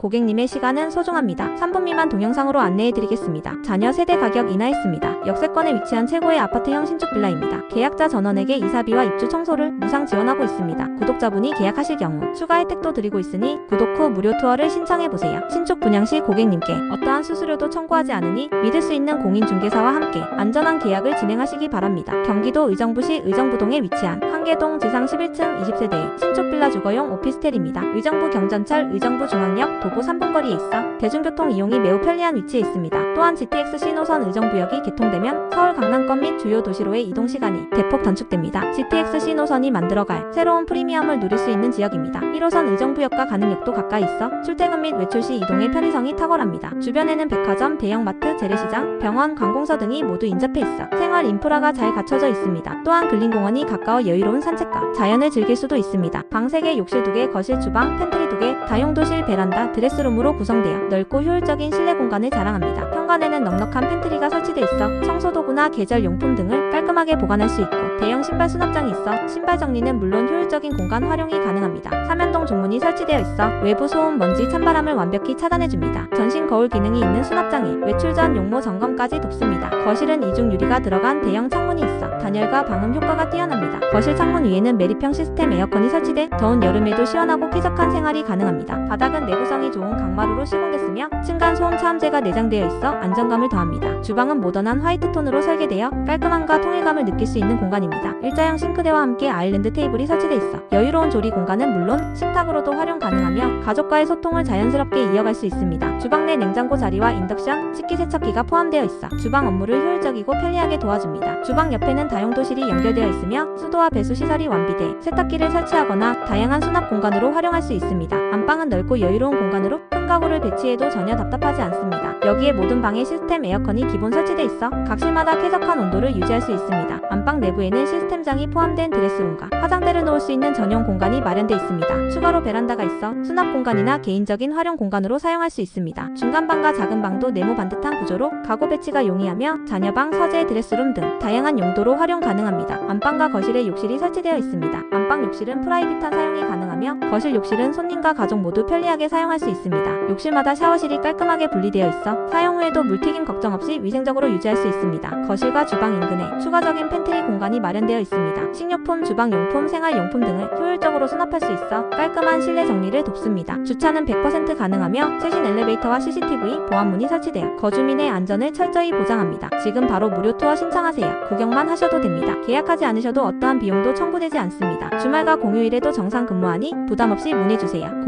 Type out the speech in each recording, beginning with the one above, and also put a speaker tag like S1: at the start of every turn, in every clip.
S1: 고객님의 시간은 소중합니다. 3분 미만 동영상으로 안내해드리겠습니다. 자녀 세대 가격 인하했습니다. 역세권에 위치한 최고의 아파트형 신축 빌라입니다. 계약자 전원에게 이사비와 입주 청소를 무상 지원하고 있습니다. 구독자분이 계약하실 경우 추가 혜택도 드리고 있으니 구독 후 무료 투어를 신청해보세요. 신축 분양 시 고객님께 어떠한 수수료도 청구하지 않으니 믿을 수 있는 공인중개사와 함께 안전한 계약을 진행하시기 바랍니다. 경기도 의정부시 의정부동에 위치한 한계동 지상 11층 20세대의 신축 빌라 주거용 오피스텔입니다. 의정부 경전철 의정부 중앙역 도보 3분 거리에 있어 대중교통 이용이 매우 편리한 위치에 있습니다. 또한 GTX 신호선 의정부역이 개통되면 서울 강남권 및 주요 도시로의 이동 시간이 대폭 단축됩니다. GTX 신호선이 만들어갈 새로운 프리미엄을 누릴 수 있는 지역입니다. 1호선 의정부역과 가능역도 가까이 있어 출퇴근 및 외출 시 이동의 편의성이 탁월합니다. 주변에는 백화점, 대형마트, 재래시장, 병원, 관공서 등이 모두 인접해 있어 생활 인프라가 잘 갖춰져 있습니다. 또한 근린공원이 가까워 여유로운 산책과 자연을 즐길 수도 있습니다. 방 3개, 욕실 2개, 거실, 주방, 팬트리 2개, 다용도실, 베란다, 드레스룸으로 구성되어 넓고 효율적인 실내 공간을 자랑합니다. 현관에는 넉넉한 팬트리가 설치돼 있어 청소도구나 계절 용품 등을 깔끔하게 보관할 수 있고 대형 신발 수납장이 있어 신발 정리는 물론 효율적인 공간 활용이 가능합니다. 삼연동 종문이 설치되어 있어 외부 소음, 먼지, 찬바람을 완벽히 차단해줍니다. 전신 거울 기능이 있는 수납장이 외출 전 용모 점검까지 돕습니다. 거실은 이중 유리가 들어간 대형 창문이 있어 단열과 방음 효과가 뛰어납니다. 거실 창문 위에는 매립형 시스템 에어컨이 설치돼 더운 여름에도 시원하고 쾌적한 생활이 가능합니다. 바닥은 내구성 이 좋은 강마루로 시공됐으며 층간 소음 차음제가 내장되어 있어 안정감을 더합니다. 주방은 모던한 화이트 톤으로 설계되어 깔끔함과 통일감을 느낄 수 있는 공간입니다. 일자형 싱크대와 함께 아일랜드 테이블이 설치돼 있어 여유로운 조리 공간은 물론 식탁으로도 활용 가능하며 가족과의 소통을 자연스럽게 이어갈 수 있습니다. 주방 내 냉장고 자리와 인덕션, 식기세척기가 포함되어 있어 주방 업무를 효율적이고 편리하게 도와줍니다. 주방 옆에는 다용도실이 연결되어 있으며 수도와 배수 시설이 완비돼 세탁기를 설치하거나 다양한 수납 공간으로 활용할 수 있습니다. 안방은 넓고 여유로운 공간 으로 큰 가구를 배치해도 전혀 답답하지 않습니다. 여기에 모든 방에 시스템 에어컨이 기본 설치돼 있어 각실마다 쾌적한 온도를 유지할 수 있습니다. 안방 내부에는 시스템장이 포함된 드레스룸과 화장대를 놓을 수 있는 전용 공간이 마련돼 있습니다. 추가로 베란다가 있어 수납 공간이나 개인적인 활용 공간으로 사용할 수 있습니다. 중간 방과 작은 방도 네모 반듯한 구조로 가구 배치가 용이하며 자녀방, 서재, 드레스룸 등 다양한 용도로 활용 가능합니다. 안방과 거실에 욕실이 설치되어 있습니다. 안방 욕실은 프라이빗한 사용이 가능하며 거실 욕실은 손님과 가족 모두 편리하게 사용할 수 있습니다. 욕실마다 샤워실이 깔끔하게 분리되어 있어 사용 후에도 물튀김 걱정 없이 위생적으로 유지할 수 있습니다. 거실과 주방 인근에 추가적인 팬트리 공간이 마련되어 있습니다. 식료품, 주방용품, 생활용품 등을 효율적으로 수납할 수 있어 깔끔한 실내 정리를 돕습니다. 주차는 100% 가능하며 최신 엘리베이터와 CCTV, 보안문이 설치되어 거주민의 안전을 철저히 보장합니다. 지금 바로 무료 투어 신청하세요. 구경만 하셔도 됩니다. 계약하지 않으셔도 어떠한 비용도 청구되지 않습니다. 주말과 공휴일에도 정상 근무하니 부담 없이 문의주세요.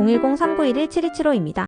S1: 010-3911-7275입니다.